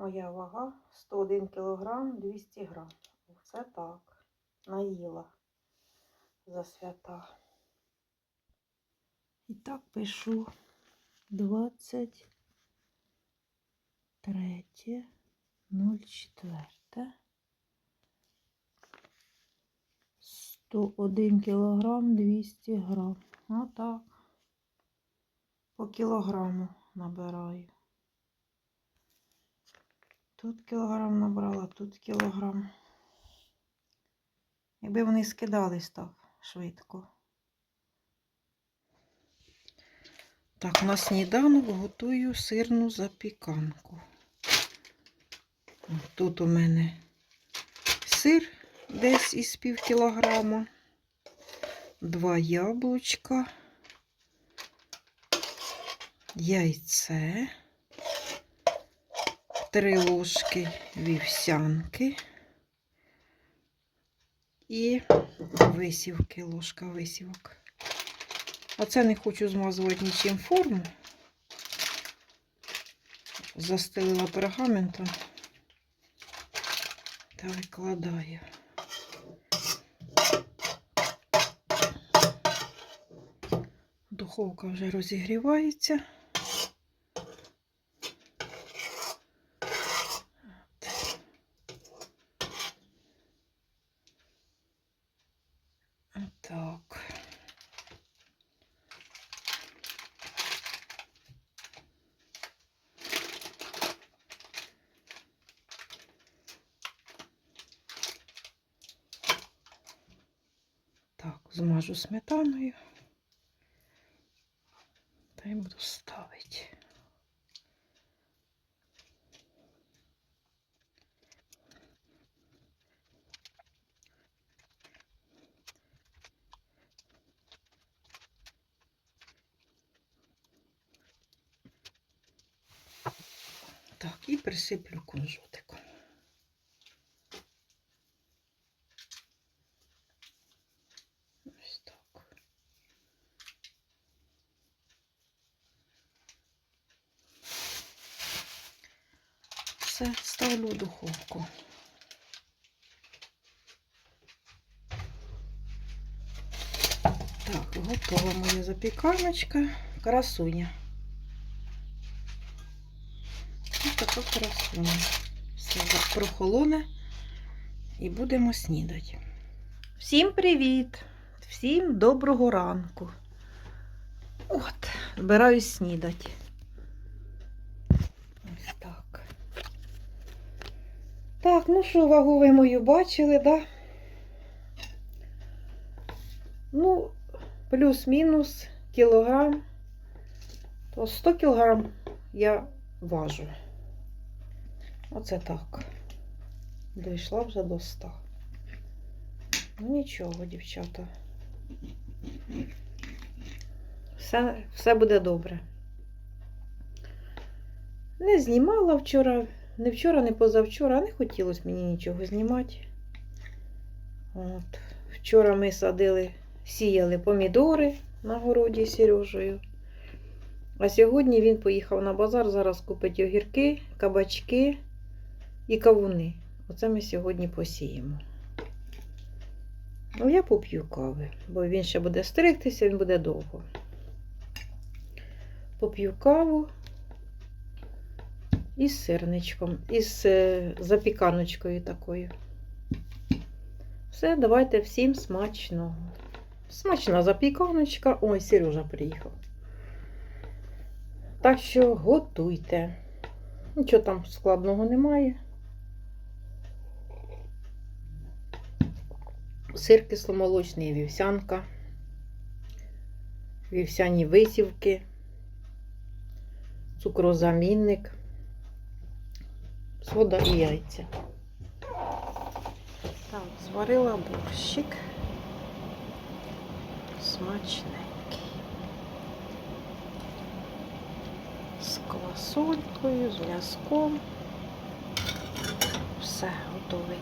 Моя вага 101 кг 200 грам. Оце так. Наїла за свята. І так пишу 23 04 101 кілограм 200 грам. Отак. По кілограму набираю. Тут кілограм набрала, тут кілограм. Якби вони скидались так швидко. Так, на сніданок готую сирну запіканку. Тут у мене сир десь із пів кілограма, два яблучка, яйце, три ложки вівсянки і висівки, ложка висівок. Оце не хочу змазувати нічим форму. Застелила пергаментом та викладаю. Духовка вже розігрівається. Так. Так, змажу сметаною. Та й буду ставити. Так, і присиплю кунжутиком. Ось так. Все, ставлю в духовку. Так, готова моя запіканочка. Красуня. Така. Все прохолоне і будемо снідати. Всім привіт! Всім доброго ранку. От, збираюсь снідати. Ось так. Так, ну що, вагу ви мою бачили, да? Ну, плюс-мінус кілограм. То 100 кілограм я важу. Оце так. Дійшла вже до 100. Ну нічого, дівчата. Все, все буде добре. Не знімала вчора, не вчора, не позавчора, не хотілося мені нічого знімати. От. Вчора ми садили, сіяли помідори на городі Сережею. А сьогодні він поїхав на базар, зараз купить огірки, кабачки і кавуни. Оце ми сьогодні посіємо. Ну, я поп'ю кави, бо він ще буде стригтися, він буде довго. Поп'ю каву із сирничком, із е, запіканочкою такою. Все, давайте всім смачного. Смачна запіканочка. Ой, Сережа приїхав. Так що готуйте. Нічого там складного немає. Сир кисломолочний, вівсянка, вівсяні висівки, цукрозамінник, сода і яйця. Так, зварила борщик. Смачненький. З квасолькою, з м'язком. Все готовий.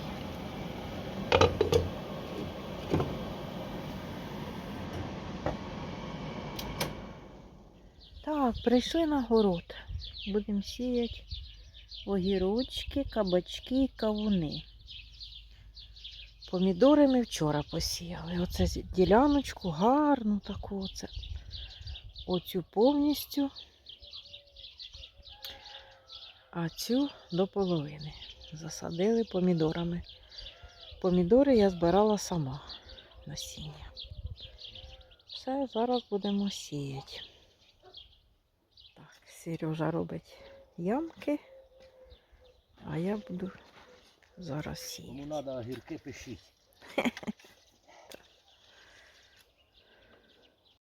Так, прийшли на город. Будемо сіяти огірочки, кабачки і кавуни. Помідори ми вчора посіяли. Оце діляночку гарну таку. Оце. Оцю повністю. А цю до половини. Засадили помідорами. Помідори я збирала сама насіння. Все, зараз будемо сіяти. Сережа робить ямки, а я буду зараз сіяти. треба огірки, пишіть.